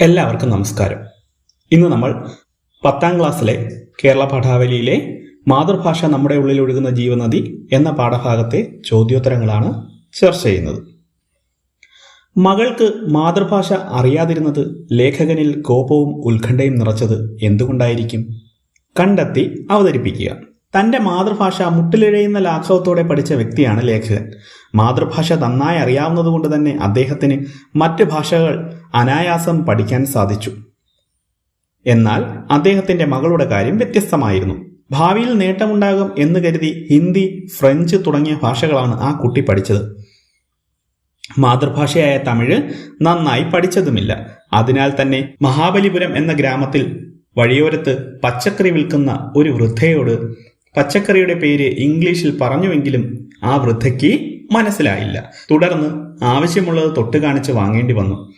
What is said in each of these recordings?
എല്ലാവർക്കും നമസ്കാരം. ഇന്ന് നമ്മൾ പത്താം ക്ലാസ്സിലെ കേരള പാഠാവലിയിലെ മാതൃഭാഷ നമ്മുടെ ഉള്ളിൽ ഒഴുകുന്ന ജീവനദി എന്ന പാഠഭാഗത്തെ ചോദ്യോത്തരങ്ങളാണ് ചർച്ച ചെയ്യുന്നത്. മകൾക്ക് മാതൃഭാഷ അറിയാതിരുന്നത് ലേഖകനിൽ കോപവും ഉത്കണ്ഠയും നിറച്ചത് എന്തുകൊണ്ടായിരിക്കും? കണ്ടെത്തി അവതരിപ്പിക്കുക. തന്റെ മാതൃഭാഷ മുട്ടിലിഴയുന്ന ലാഘവത്തോടെ പഠിച്ച വ്യക്തിയാണ് ലേഖകൻ. മാതൃഭാഷ നന്നായി അറിയാവുന്നതുകൊണ്ട് തന്നെ അദ്ദേഹത്തിന് മറ്റ് ഭാഷകൾ അനായാസം പഠിക്കാൻ സാധിച്ചു. എന്നാൽ അദ്ദേഹത്തിന്റെ മകളുടെ കാര്യം വ്യത്യസ്തമായിരുന്നു. ഭാവിയിൽ നേട്ടമുണ്ടാകും എന്ന് കരുതി ഹിന്ദി ഫ്രഞ്ച് തുടങ്ങിയ ഭാഷകളാണ് ആ കുട്ടി പഠിച്ചത്. മാതൃഭാഷയായ തമിഴ് നന്നായി പഠിച്ചതുമില്ല. അതിനാൽ തന്നെ മഹാബലിപുരം എന്ന ഗ്രാമത്തിൽ വഴിയോരത്ത് പച്ചക്കറി വിൽക്കുന്ന ഒരു വൃദ്ധയോട് പച്ചക്കറിയുടെ പേര് ഇംഗ്ലീഷിൽ പറഞ്ഞുവെങ്കിലും ആ വൃദ്ധയ്ക്ക് മനസ്സിലായില്ല. തുടർന്ന് ആവശ്യമുള്ളത് തൊട്ട് കാണിച്ച് വാങ്ങേണ്ടി വന്നു.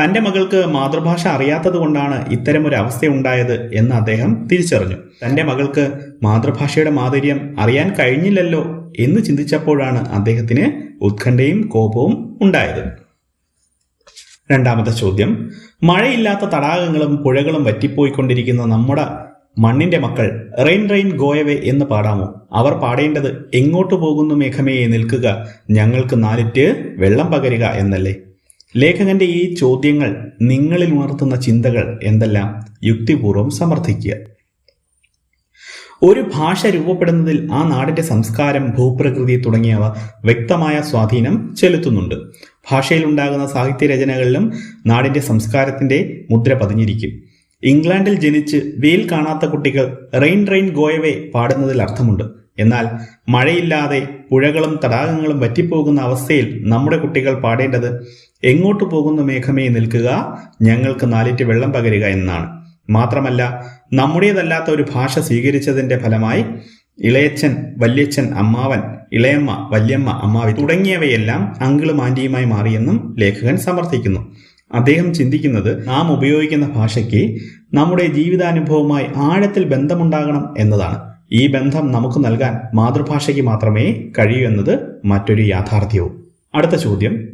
തന്റെ മകൾക്ക് മാതൃഭാഷ അറിയാത്തത് കൊണ്ടാണ് ഇത്തരമൊരു അവസ്ഥയുണ്ടായത് എന്ന് അദ്ദേഹം തിരിച്ചറിഞ്ഞു. തന്റെ മകൾക്ക് മാതൃഭാഷയുടെ മാധുര്യം അറിയാൻ കഴിഞ്ഞില്ലല്ലോ എന്ന് ചിന്തിച്ചപ്പോഴാണ് അദ്ദേഹത്തിന് ഉത്കണ്ഠയും കോപവും ഉണ്ടായത്. രണ്ടാമത്തെ ചോദ്യം. മഴയില്ലാത്ത തടാകങ്ങളും പുഴകളും വറ്റിപ്പോയിക്കൊണ്ടിരിക്കുന്ന നമ്മുടെ മണ്ണിന്റെ മക്കൾ റെയിൻ റെയിൻ ഗോയവേ എന്ന് പാടാമോ? അവർ പാടേണ്ടത് എങ്ങോട്ട് പോകുന്നു മേഘമയെ നിൽക്കുക? ഞങ്ങൾക്ക് നാലിറ്റ് വെള്ളം പകരുക എന്നല്ലേ? ലേഖകന്റെ ഈ ചോദ്യങ്ങൾ നിങ്ങളിൽ ഉണർത്തുന്ന ചിന്തകൾ എന്തെല്ലാം? യുക്തിപൂർവം സമർത്ഥിക്കുക. ഒരു ഭാഷ രൂപപ്പെടുന്നതിൽ ആ നാടിന്റെ സംസ്കാരം ഭൂപ്രകൃതി തുടങ്ങിയവ വ്യക്തമായ സ്വാധീനം ചെലുത്തുന്നുണ്ട്. ഭാഷയിലുണ്ടാകുന്ന സാഹിത്യരചനകളിലും നാടിന്റെ സംസ്കാരത്തിന്റെ മുദ്ര പതിഞ്ഞിരിക്കും. ഇംഗ്ലണ്ടിൽ ജനിച്ച് വെയിൽ കാണാത്ത കുട്ടികൾ റെയിൻ റെയിൻ ഗോയവേ പാടുന്നതിൽ അർത്ഥമുണ്ട്. എന്നാൽ മഴയില്ലാതെ പുഴകളും തടാകങ്ങളും വറ്റിപ്പോകുന്ന അവസ്ഥയിൽ നമ്മുടെ കുട്ടികൾ പാടേണ്ടത് എങ്ങോട്ട് പോകുന്ന മേഘമേ നിൽക്കുക ഞങ്ങൾക്ക് നാലിറ്റ് വെള്ളം പകരുക എന്നാണ്. മാത്രമല്ല നമ്മുടേതല്ലാത്ത ഒരു ഭാഷ സ്വീകരിച്ചതിന്റെ ഫലമായി ഇളയച്ചൻ വല്യച്ഛൻ അമ്മാവൻ ഇളയമ്മ വല്യമ്മ അമ്മാവി തുടങ്ങിയവയെല്ലാം അങ്കിളും ആന്റിയുമായി മാറിയെന്നും ലേഖകൻ സമർത്ഥിക്കുന്നു. അദ്ദേഹം ചിന്തിക്കുന്നത് നാം ഉപയോഗിക്കുന്ന ഭാഷയ്ക്ക് നമ്മുടെ ജീവിതാനുഭവവുമായി ആഴത്തിൽ ബന്ധമുണ്ടാകണം എന്നതാണ്. ഈ ബന്ധം നമുക്ക് നൽകാൻ മാതൃഭാഷയ്ക്ക് മാത്രമേ കഴിയൂ എന്നത് മറ്റൊരു യാഥാർത്ഥ്യവും. അടുത്ത ചോദ്യം.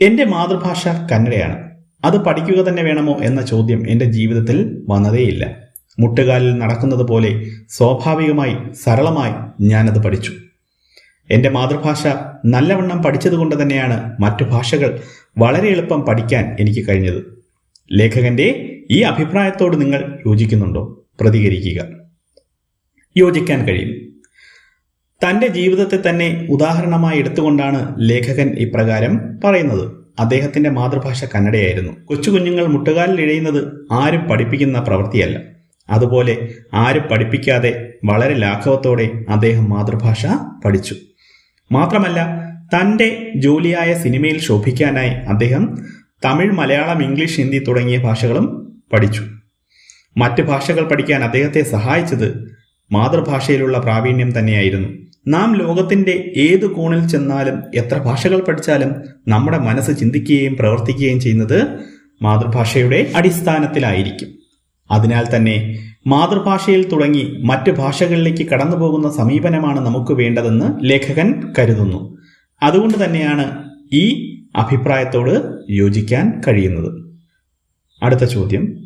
എന്റെ മാതൃഭാഷ കന്നഡയാണ്. അത് പഠിക്കുക തന്നെ വേണമോ എന്ന ചോദ്യം എന്റെ ജീവിതത്തിൽ വന്നതേയില്ല. മുട്ടുകാലിൽ നടക്കുന്നത് പോലെ സ്വാഭാവികമായി സരളമായി ഞാനത് പഠിച്ചു. എന്റെ മാതൃഭാഷ നല്ലവണ്ണം പഠിച്ചതുകൊണ്ട് തന്നെയാണ് മറ്റു ഭാഷകൾ വളരെ എളുപ്പം പഠിക്കാൻ എനിക്ക് കഴിഞ്ഞത്. ലേഖകന്റെ ഈ അഭിപ്രായത്തോട് നിങ്ങൾ യോജിക്കുന്നുണ്ടോ? പ്രതികരിക്കുക. യോജിക്കാൻ കഴിയും. തന്റെ ജീവിതത്തെ തന്നെ ഉദാഹരണമായി എടുത്തുകൊണ്ടാണ് ലേഖകൻ ഇപ്രകാരം പറയുന്നത്. അദ്ദേഹത്തിന്റെ മാതൃഭാഷ കന്നഡയായിരുന്നു. കൊച്ചു കുഞ്ഞുങ്ങൾ മുട്ടുകാലിൽ ഇഴയുന്നത് ആരും പഠിപ്പിക്കുന്ന പ്രവൃത്തിയല്ല. അതുപോലെ ആരും പഠിപ്പിക്കാതെ വളരെ ലാഘവത്തോടെ അദ്ദേഹം മാതൃഭാഷ പഠിച്ചു. മാത്രമല്ല തന്റെ ജോലിയായ സിനിമയിൽ ശോഭിക്കാനായി അദ്ദേഹം തമിഴ് മലയാളം ഇംഗ്ലീഷ് ഹിന്ദി തുടങ്ങിയ ഭാഷകളും പഠിച്ചു. മറ്റ് ഭാഷകൾ പഠിക്കാൻ അദ്ദേഹത്തെ സഹായിച്ചത് മാതൃഭാഷയിലുള്ള പ്രാവീണ്യം തന്നെയായിരുന്നു. നാം ലോകത്തിന്റെ ഏത് കോണിൽ ചെന്നാലും എത്ര ഭാഷകൾ പഠിച്ചാലും നമ്മുടെ മനസ്സ് ചിന്തിക്കുകയും പ്രവർത്തിക്കുകയും ചെയ്യുന്നത് മാതൃഭാഷയുടെ അടിസ്ഥാനത്തിലായിരിക്കും. അതിനാൽ തന്നെ മാതൃഭാഷയിൽ തുടങ്ങി മറ്റ് ഭാഷകളിലേക്ക് കടന്നുപോകുന്ന സമീപനമാണ് നമുക്ക് വേണ്ടതെന്ന് ലേഖകൻ കരുതുന്നു. അതുകൊണ്ട് തന്നെയാണ് ഈ അഭിപ്രായത്തോട് യോജിക്കാൻ കഴിയുന്നത്. അടുത്ത ചോദ്യം.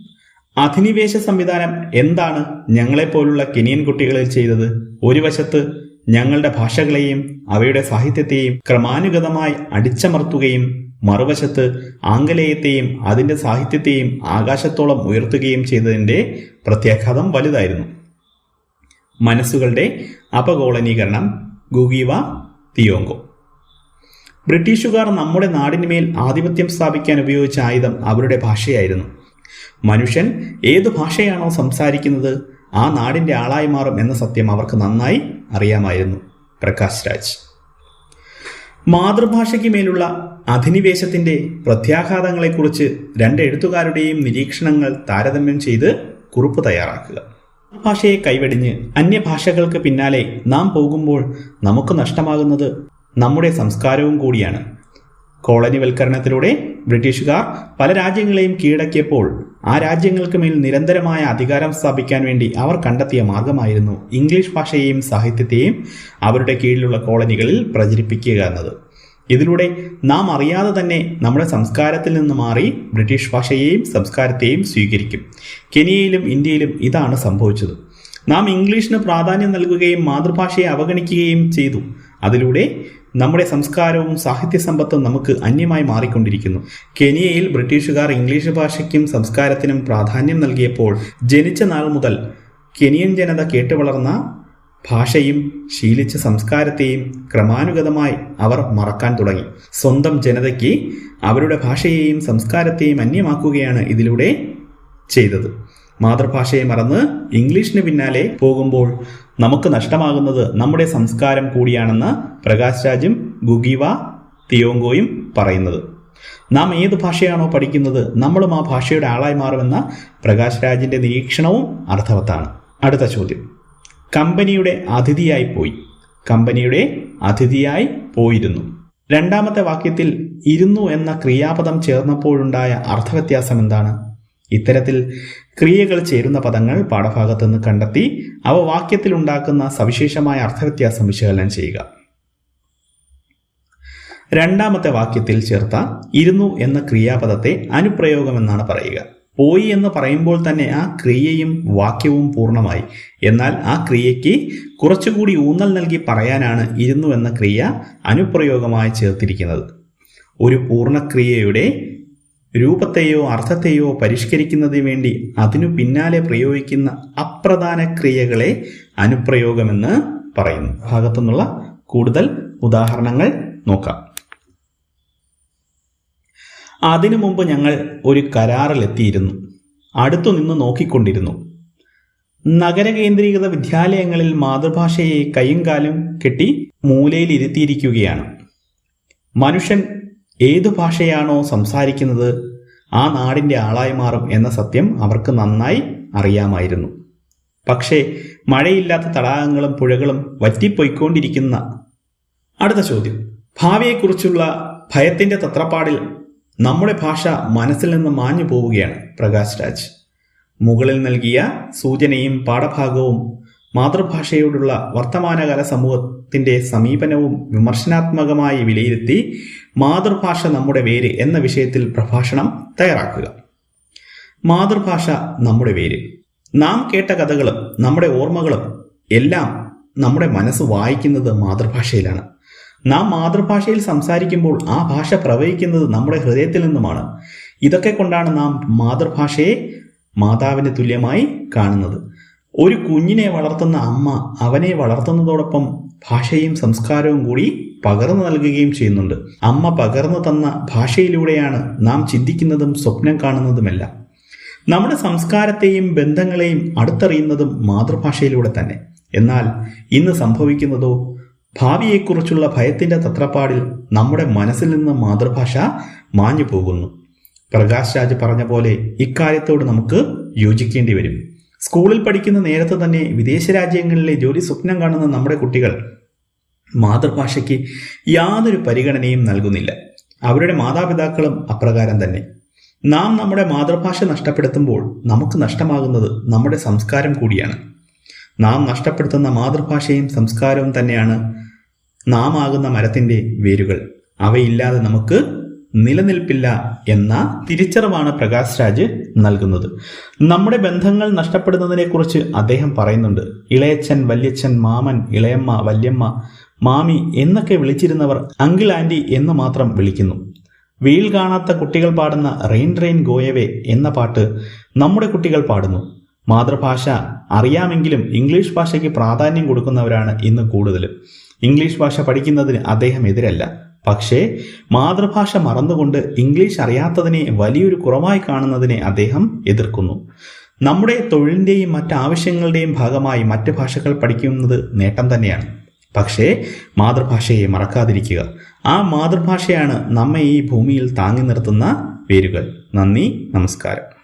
അധിനിവേശ സംവിധാനം എന്താണ് ഞങ്ങളെപ്പോലുള്ള കെനിയൻ കുട്ടികളിൽ ചെയ്തത്? ഒരു വശത്ത് ഞങ്ങളുടെ ഭാഷകളെയും അവയുടെ സാഹിത്യത്തെയും ക്രമാനുഗതമായി അടിച്ചമർത്തുകയും മറുവശത്ത് ആംഗലേയത്തെയും അതിന്റെ സാഹിത്യത്തെയും ആകാശത്തോളം ഉയർത്തുകയും ചെയ്തതിന്റെ പ്രത്യാഘാതം വലുതായിരുന്നു. മനസ്സുകളുടെ അപകോളനീകരണം ഗുഗീവ തിയോങ്കോ. ബ്രിട്ടീഷുകാർ നമ്മുടെ നാടിനുമേൽ ആധിപത്യം സ്ഥാപിക്കാൻ ഉപയോഗിച്ച ആയുധം അവരുടെ ഭാഷയായിരുന്നു. മനുഷ്യൻ ഏതു ഭാഷയാണോ സംസാരിക്കുന്നത് ആ നാടിന്റെ ആളായി മാറും എന്ന സത്യം അവർക്ക് നന്നായി അറിയാമായിരുന്നു. പ്രകാശ് രാജ്. മാതൃഭാഷയ്ക്ക് മേലുള്ള അധിനിവേശത്തിന്റെ പ്രത്യാഘാതങ്ങളെക്കുറിച്ച് രണ്ട് എഴുത്തുകാരുടെയും നിരീക്ഷണങ്ങൾ താരതമ്യം ചെയ്ത് കുറിപ്പ് തയ്യാറാക്കുക. ഭാഷയെ കൈവെടിഞ്ഞ് അന്യഭാഷകൾക്ക് പിന്നാലെ നാം പോകുമ്പോൾ നമുക്ക് നഷ്ടമാകുന്നത് നമ്മുടെ സംസ്കാരവും കൂടിയാണ്. കോളനിവൽക്കരണത്തിലൂടെ ബ്രിട്ടീഷുകാർ പല രാജ്യങ്ങളെയും കീഴടക്കിയപ്പോൾ ആ രാജ്യങ്ങൾക്ക് മേൽ നിരന്തരമായ അധികാരം സ്ഥാപിക്കാൻ വേണ്ടി അവർ കണ്ടെത്തിയ മാർഗമായിരുന്നു ഇംഗ്ലീഷ് ഭാഷയെയും സാഹിത്യത്തെയും അവരുടെ കീഴിലുള്ള കോളനികളിൽ പ്രചരിപ്പിക്കുക എന്നത്. ഇതിലൂടെ നാം അറിയാതെ തന്നെ നമ്മുടെ സംസ്കാരത്തിൽ നിന്ന് മാറി ബ്രിട്ടീഷ് ഭാഷയെയും സംസ്കാരത്തെയും സ്വീകരിക്കും. കെനിയയിലും ഇന്ത്യയിലും ഇതാണ് സംഭവിച്ചത്. നാം ഇംഗ്ലീഷിന് പ്രാധാന്യം നൽകുകയും മാതൃഭാഷയെ അവഗണിക്കുകയും ചെയ്തു. അതിലൂടെ നമ്മുടെ സംസ്കാരവും സാഹിത്യ സമ്പത്തും നമുക്ക് അന്യമായി മാറിക്കൊണ്ടിരിക്കുന്നു. കെനിയയിൽ ബ്രിട്ടീഷുകാർ ഇംഗ്ലീഷ് ഭാഷയ്ക്കും സംസ്കാരത്തിനും പ്രാധാന്യം നൽകിയപ്പോൾ ജനിച്ച നാൾ മുതൽ കെനിയൻ ജനത കേട്ടുവളർന്ന ഭാഷയും ശീലിച്ച സംസ്കാരത്തെയും ക്രമാനുഗതമായി അവർ മറക്കാൻ തുടങ്ങി. സ്വന്തം ജനതയ്ക്ക് അവരുടെ ഭാഷയെയും സംസ്കാരത്തെയും അന്യമാക്കുകയാണ് ഇതിലൂടെ ചെയ്തത്. മാതൃഭാഷയെ മറന്ന് ഇംഗ്ലീഷിന് പിന്നാലെ പോകുമ്പോൾ നമുക്ക് നഷ്ടമാകുന്നത് നമ്മുടെ സംസ്കാരം കൂടിയാണെന്ന് പ്രകാശ് രാജും ഗുഗിവ തിയോങ്കോയും പറയുന്നത്. നാം ഏത് ഭാഷയാണോ പഠിക്കുന്നത് നമ്മളും ആ ഭാഷയുടെ ആളായി മാറുമെന്ന പ്രകാശ് രാജിന്റെ നിരീക്ഷണവും അർത്ഥവത്താണ്. അടുത്ത ചോദ്യം. കമ്പനിയുടെ അതിഥിയായി പോയി. കമ്പനിയുടെ അതിഥിയായി പോയിരുന്നു. രണ്ടാമത്തെ വാക്യത്തിൽ ഇരുന്നു എന്ന ക്രിയാപദം ചേർന്നപ്പോഴുണ്ടായ അർത്ഥവ്യത്യാസം എന്താണ്? ഇത്തരത്തിൽ ക്രിയകൾ ചേരുന്ന പദങ്ങൾ പാഠഭാഗത്ത് നിന്ന് കണ്ടെത്തി അവ വാക്യത്തിൽ ഉണ്ടാക്കുന്ന സവിശേഷമായ അർത്ഥവ്യത്യാസം വിശകലനം ചെയ്യുക. രണ്ടാമത്തെ വാക്യത്തിൽ ചേർത്ത ഇരുന്നു എന്ന ക്രിയാപദത്തെ അനുപ്രയോഗം എന്നാണ് പറയുക. പോയി എന്ന് പറയുമ്പോൾ തന്നെ ആ ക്രിയയും വാക്യവും പൂർണമായി. എന്നാൽ ആ ക്രിയയ്ക്ക് കുറച്ചുകൂടി ഊന്നൽ നൽകി പറയാനാണ് ഇരുന്നു എന്ന ക്രിയ അനുപ്രയോഗമായി ചേർത്തിരിക്കുന്നത്. ഒരു പൂർണക്രിയയുടെ രൂപത്തെയോ അർത്ഥത്തെയോ പരിഷ്കരിക്കുന്നതിന് വേണ്ടി അതിനു പിന്നാലെ പ്രയോഗിക്കുന്ന അപ്രധാന ക്രിയകളെ അനുപ്രയോഗമെന്ന് പറയുന്നു. ഭാഗത്തുനിന്നുള്ള കൂടുതൽ ഉദാഹരണങ്ങൾ നോക്കാം. അതിനു മുമ്പ് ഞങ്ങൾ ഒരു കരാറിലെത്തിയിരുന്നു. അടുത്തു നിന്ന് നോക്കിക്കൊണ്ടിരുന്നു. നഗര കേന്ദ്രീകൃത വിദ്യാലയങ്ങളിൽ മാതൃഭാഷയെ കൈയും കാലും കെട്ടി മൂലയിൽ ഇരുത്തിയിരിക്കുകയാണ് മനുഷ്യൻ ഏതു ഭാഷയാണോ സംസാരിക്കുന്നത് ആ നാടിന്റെ ആളായി മാറും എന്ന സത്യം അവർക്ക് നന്നായി അറിയാമായിരുന്നു. പക്ഷേ മഴയില്ലാത്ത തടാകങ്ങളും പുഴകളും വറ്റിപ്പോയിക്കൊണ്ടിരിക്കുന്ന അടുത്ത ചോദ്യം. ഭാവിയെക്കുറിച്ചുള്ള ഭയത്തിന്റെ തത്രപ്പാടിൽ നമ്മുടെ ഭാഷ മനസ്സിൽ നിന്ന് മാഞ്ഞു പോവുകയാണ് പ്രകാശ് രാജ്. മുകളിൽ നൽകിയ സൂചനയും പാഠഭാഗവും മാതൃഭാഷയോടുള്ള വർത്തമാനകാല സമൂഹത്തിന്റെ സമീപനവും വിമർശനാത്മകമായി വിലയിരുത്തി മാതൃഭാഷ നമ്മുടെ വേര് എന്ന വിഷയത്തിൽ പ്രഭാഷണം തയ്യാറാക്കുക. മാതൃഭാഷ നമ്മുടെ വേര്. നാം കേട്ട കഥകളും നമ്മുടെ ഓർമ്മകളും എല്ലാം നമ്മുടെ മനസ്സ് വായിക്കുന്നത് മാതൃഭാഷയിലാണ്. നാം മാതൃഭാഷയിൽ സംസാരിക്കുമ്പോൾ ആ ഭാഷ പ്രവഹിക്കുന്നത് നമ്മുടെ ഹൃദയത്തിൽ നിന്നുമാണ്. ഇതൊക്കെ കൊണ്ടാണ് നാം മാതൃഭാഷയെ മാതാവിന് തുല്യമായി കാണുന്നത്. ഒരു കുഞ്ഞിനെ വളർത്തുന്ന അമ്മ അവനെ വളർത്തുന്നതോടൊപ്പം ഭാഷയും സംസ്കാരവും കൂടി പകർന്നു നൽകുകയും ചെയ്യുന്നുണ്ട്. അമ്മ പകർന്നു തന്ന ഭാഷയിലൂടെയാണ് നാം ചിന്തിക്കുന്നതും സ്വപ്നം കാണുന്നതുമെല്ലാം. നമ്മുടെ സംസ്കാരത്തെയും ബന്ധങ്ങളെയും അടുത്തറിയുന്നതും മാതൃഭാഷയിലൂടെ തന്നെ. എന്നാൽ ഇന്ന് സംഭവിക്കുന്നതോ ഭാവിയെക്കുറിച്ചുള്ള ഭയത്തിന്റെ തത്രപ്പാടിൽ നമ്മുടെ മനസ്സിൽ നിന്ന് മാതൃഭാഷ മാഞ്ഞു പോകുന്നു. പ്രകാശ് രാജ് പറഞ്ഞ പോലെ ഇക്കാര്യത്തോട് നമുക്ക് യോജിക്കേണ്ടി വരും. സ്കൂളിൽ പഠിക്കുന്ന നേരത്തെ തന്നെ വിദേശ രാജ്യങ്ങളിലെ ജോലി സ്വപ്നം കാണുന്ന നമ്മുടെ കുട്ടികൾ മാതൃഭാഷയ്ക്ക് യാതൊരു പരിഗണനയും നൽകുന്നില്ല. അവരുടെ മാതാപിതാക്കളും അപ്രകാരം തന്നെ. നാം നമ്മുടെ മാതൃഭാഷ നഷ്ടപ്പെടുത്തുമ്പോൾ നമുക്ക് നഷ്ടമാകുന്നത് നമ്മുടെ സംസ്കാരം കൂടിയാണ്. നാം നഷ്ടപ്പെടുത്തുന്ന മാതൃഭാഷയും സംസ്കാരവും തന്നെയാണ് നാം ആകുന്ന മരത്തിന്റെ വേരുകൾ. അവയില്ലാതെ നമുക്ക് നിലനിൽപ്പില്ല എന്ന തിരിച്ചറിവാണ് പ്രകാശ് രാജ് നൽകുന്നത്. നമ്മുടെ ബന്ധങ്ങൾ നഷ്ടപ്പെടുന്നതിനെക്കുറിച്ച് അദ്ദേഹം പറയുന്നുണ്ട്. ഇളയച്ചൻ വല്യച്ഛൻ മാമൻ ഇളയമ്മ വല്യമ്മ മാമി എന്നൊക്കെ വിളിച്ചിരുന്നവർ അങ്കിൾ ആന്റി എന്ന് മാത്രം വിളിക്കുന്നു. വീൽ കാണാത്ത കുട്ടികൾ പാടുന്ന റെയിൻ റെയിൻ ഗോയവേ എന്ന പാട്ട് നമ്മുടെ കുട്ടികൾ പാടുന്നു. മാതൃഭാഷ അറിയാമെങ്കിലും ഇംഗ്ലീഷ് ഭാഷയ്ക്ക് പ്രാധാന്യം കൊടുക്കുന്നവരാണ് ഇന്ന് കൂടുതലും. ഇംഗ്ലീഷ് ഭാഷ പഠിക്കുന്നതിന് അദ്ദേഹം എതിരല്ല. പക്ഷേ മാതൃഭാഷ മറന്നുകൊണ്ട് ഇംഗ്ലീഷ് അറിയാത്തതിനെ വലിയൊരു കുറവായി കാണുന്നതിനെ അദ്ദേഹം എതിർക്കുന്നു. നമ്മുടെ തൊഴിലിന്റെയും മറ്റ് ആവശ്യങ്ങളുടെയും ഭാഗമായി മറ്റ് ഭാഷകൾ പഠിക്കുന്നത് നേട്ടം തന്നെയാണ്. പക്ഷേ മാതൃഭാഷയെ മറക്കാതിരിക്കുക. ആ മാതൃഭാഷയാണ് നമ്മെ ഈ ഭൂമിയിൽ താങ്ങി നിർത്തുന്ന പേരുകൾ നന്ദി നമസ്കാരം.